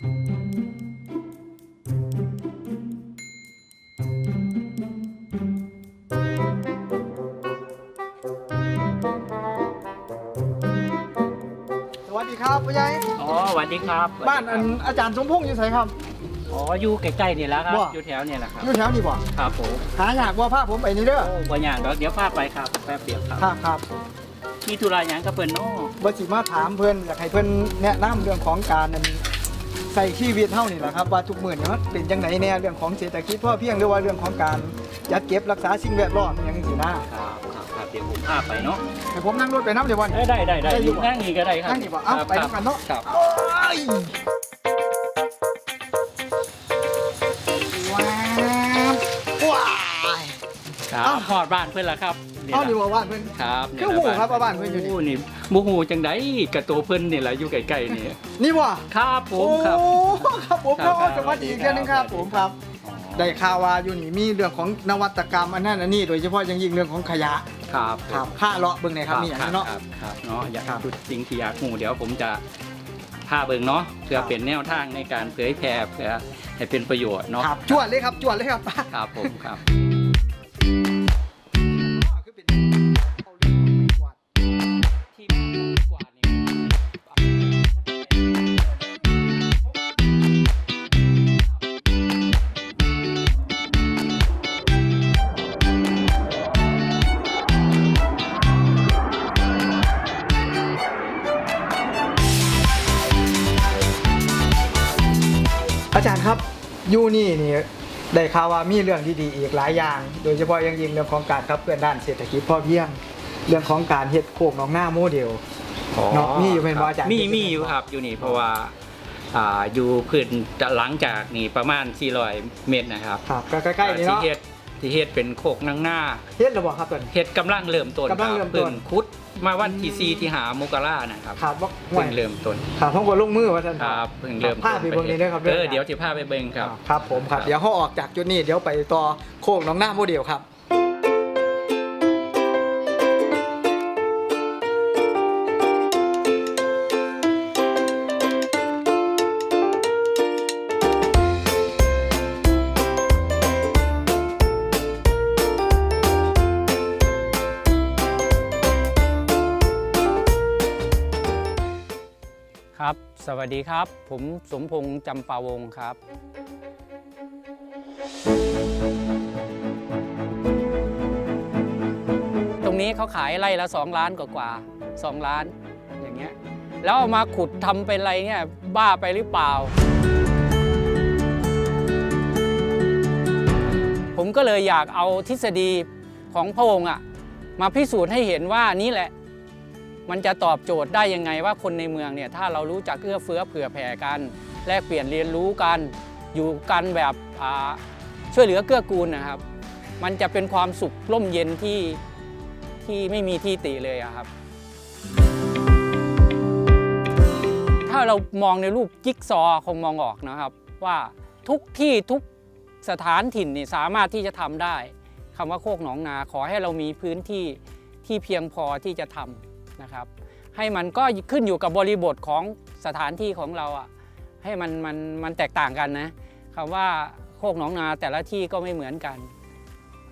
สวัสดีครับผู้ใหญ่อ๋อสวัสดีครับบ้านอันอาจารย์สมพงษ์อยู่ไสครับ อ๋ออยู่ใกล้ๆนี่แหละครับบ่อยู่แถวเนี่ยแหละครับ อยู่แถวนี้บ่ครับผมหาอยากว่าพาผมไปนี่เด้อโอ้บ่อย่างดอกเดี๋ยวพาไปครับ แป๊บเดียวครับครับครับมีธุระหยังกับเพิ่นเนาะบ่สิมาถามเพิ่นอยากให้เพิ่นแนะนำเรื่องของการนั่น ใส่ชีวิตเฮานี่แหละครับว่าทุกมื้อนี้มันเป็นจังไดแน่เรื่องของเศรษฐกิจพอเพียงหรือว่าเรื่องของการจัดเก็บรักษาสิ่งแวดล้อมอหย่างนี้นะครับครับครับเดี๋ยวผมพาไปเนาะให้ผมนั่งรถไปนำเดี๋ยววันเอ้ยได้ได้ได้ได้อยู่บ่นั่งนี่ก็ได้ครับนั่งนี่บ่เอ้าครับไปนำกันเนาะครับโอ้ยว้าวว้ายครับเอ้าฮอดบ้านเพิ่นละครับ เอ้าล่ะนี่ว่าบ้านเพิ่น ครับคือหูครับว่าบ้านเพิ่นอยู่นี่ โนี่บ่ฮู้จังไดกระตัวเพิ่นนี่แหละอยู่ใกล้ๆนี่นี่บ่ครับผโอ้มครับครับผมครับ ก็สวัสดีอีกเทื่อนึงครับผมครับอ๋อได้ข่าวว่าอยู่นี่มีเรื่องของนวัตกรรมอันนั้นอันนี้โดยเฉพาะอย่างยิ่งเรื่องของขยะครับครับค่าเลาะเบิ่งหนอยครับมีอย่างนี้เนาะ ครับครับเนาะอยากครับดูสิ่งที่อยากหูเดี๋ยวผมจะพาเบิ่งเนาะเพื่อครับ เป็นแนวทางในการเผยแพร่เพื่อให้เป็นประโยชน์เนาะครับจวดเลยครับจวดเลยครับ ครับผมครับ ยู่นี่นี่ได้ข่าวว่ามีเรื่องดีๆอีกหลายอย่าง โดยเฉพาะอย่างยิ่งเรื่องของการขับเคลื่อนด้านเศรษฐกิจพอเพียง เรื่องของการเฮ็ดโคกหนองหน้าโมเดลเนาะมีอยู่เป็นบ่อาจารย์มีมีอยู่ครับอยู่นี่เพราะว่าอ่าอยู่พื้นจะหลังจากนี่ประมาณ400เมตรนะครับครับก็ใกล้ๆนี่ที่เนาะเฮ็ด ที่เฮ็ดเป็นโคกนางหน้าเฮ็ดระบ่ครับตอนนี้เฮ็ดกำลังเริ่มต้นกำลังเริ่มต้น พิ่คุดมาวันที่สี่ที่หามกรานะครับครับว่าห่วเพิ่ยงเริ่มต้นครับผมก็ลงมือว่าท่าน ครับเพิ่งเริ่มพาไปเบิ่งนี่เด้อครับเด้อ เออเดี๋ยวจะพาไปเบิ่งครับ ครับผมครับ เดี๋ยวเขาออกจากจุดนี้เดี๋ยวไปต่อโคกหน้องหน้าโมเดลครับ สวัสดีครับ ผมสมพงษ์จำปาวงศ์ครับ ตรงนี้เขาขายไร่ละ 2 ล้านกว่ากว่า2ล้านอย่างเงี้ยแล้วเอามาขุดทำเป็นอะไรเงี้ยบ้าไปหรือเปล่า ผมก็เลยอยากเอาทฤษฎีของพระองค์อะมาพิสูจน์ให้เห็นว่านี่แหละ มันจะตอบโจทย์ได้ยังไงว่าคนในเมืองเนี่ยถ้าเรารู้จักเอื้อเฟื้อเผื่อแผ่กัน แลกเปลี่ยนเรียนรู้กัน อยู่กันแบบช่วยเหลือเกื้อกูลนะครับ มันจะเป็นความสุขร่มเย็นที่ที่ไม่มีที่ติเลยครับ ถ้าเรามองในรูปจิ๊กซอว์คงมองออกนะครับว่าทุกที่ทุกสถานถิ่นนี่สามารถที่จะทำได้คำว่าโคกหนองนาขอให้เรามีพื้นที่ที่เพียงพอที่จะทำ นะครับ ให้มันก็ขึ้นอยู่กับบริบทของสถานที่ของเราอะให้มันมันมันแตกต่างกันนะคำว่าโคกหนองนาแต่ละที่ก็ไม่เหมือนกัน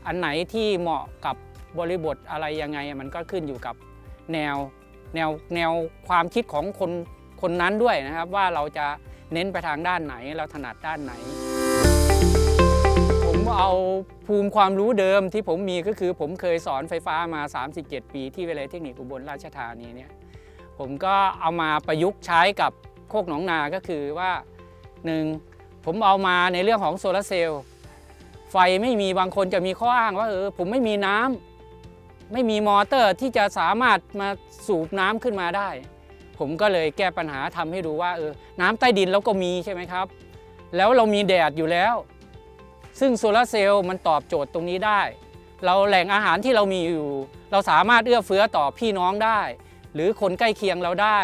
อันไหนที่เหมาะกับบริบทอะไรยังไงมันก็ขึ้นอยู่กับแนวแนวแนวความคิดของคนคนนั้นด้วยนะครับ ว่าเราจะเน้นไปทางด้านไหนเราถนัดด้านไหน เอาภูมิความรู้เดิมที่ผมมีก็คือผมเคยสอนไฟฟ้ามา 37 ปีที่วิทยาลัยเทคนิคอุบลราชธานีเนี่ยผมก็เอามาประยุกต์ใช้กับโคกหนองนาก็คือว่าหนึ่งผมเอามาในเรื่องของโซลาร์เซลล์ไฟไม่มีบางคนจะมีข้ออ้างว่าเออผมไม่มีน้ำไม่มีมอเตอร์ที่จะสามารถมาสูบน้ำขึ้นมาได้ ผมก็เลยแก้ปัญหาทำให้ดูว่าเออน้ำใต้ดินเราก็มีใช่ไหมครับ แล้วเรามีแดดอยู่แล้ว ซึ่งโซลาร์เซลล์มันตอบโจทย์ตรงนี้ได้ เราแหล่งอาหารที่เรามีอยู่ เราสามารถเอื้อเฟื้อต่อพี่น้องได้ หรือคนใกล้เคียงเราได้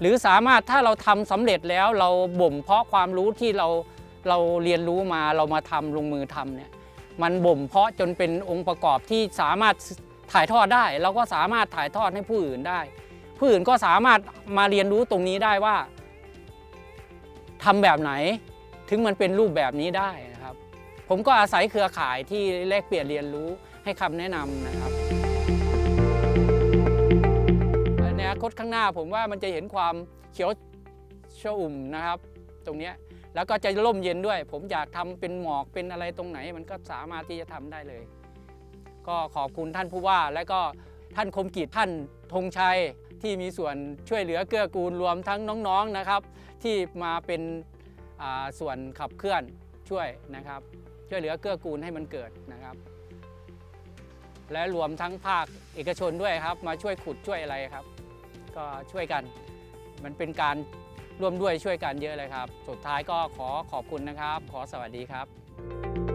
หรือสามารถถ้าเราทำสำเร็จแล้วเราบ่มเพาะความรู้ที่เราเราเรียนรู้มาเรามาทำลงมือทำเนี่ยมันบ่มเพาะจนเป็นองค์ประกอบที่สามารถถ่ายทอดได้ เราก็สามารถถ่ายทอดให้ผู้อื่นได้ ผู้อื่นก็สามารถมาเรียนรู้ตรงนี้ได้ว่าทำแบบไหนถึงมันเป็นรูปแบบนี้ได้นะครับ ผมก็อาศัยเครือข่ายที่แลกเปลี่ยนเรียนรู้ให้คำแนะนำนะครับในอนาคตข้างหน้าผมว่ามันจะเห็นความเขียวชอุ่มนะครับ ตรงนี้แล้วก็จะร่มเย็นด้วย ผมอยากทำเป็นหมอกเป็นอะไรตรงไหน มันก็สามารถที่จะทำได้เลย ก็ขอบคุณท่านผู้ว่า และก็ท่านคมกิจท่านธงชัยที่มีส่วนช่วยเหลือเกื้อกูลรวมทั้งน้องๆนะครับ ที่มาเป็นส่วนขับเคลื่อนช่วยนะครับ ช่วยเหลือเกื้อกูลให้มันเกิดนะครับ และรวมทั้งภาคเอกชนด้วยครับ มาช่วยขุดช่วยอะไรครับ ก็ช่วยกันมันเป็นการร่วมด้วยช่วยกันเยอะเลยครับ สุดท้ายก็ขอขอบคุณนะครับ ขอสวัสดีครับ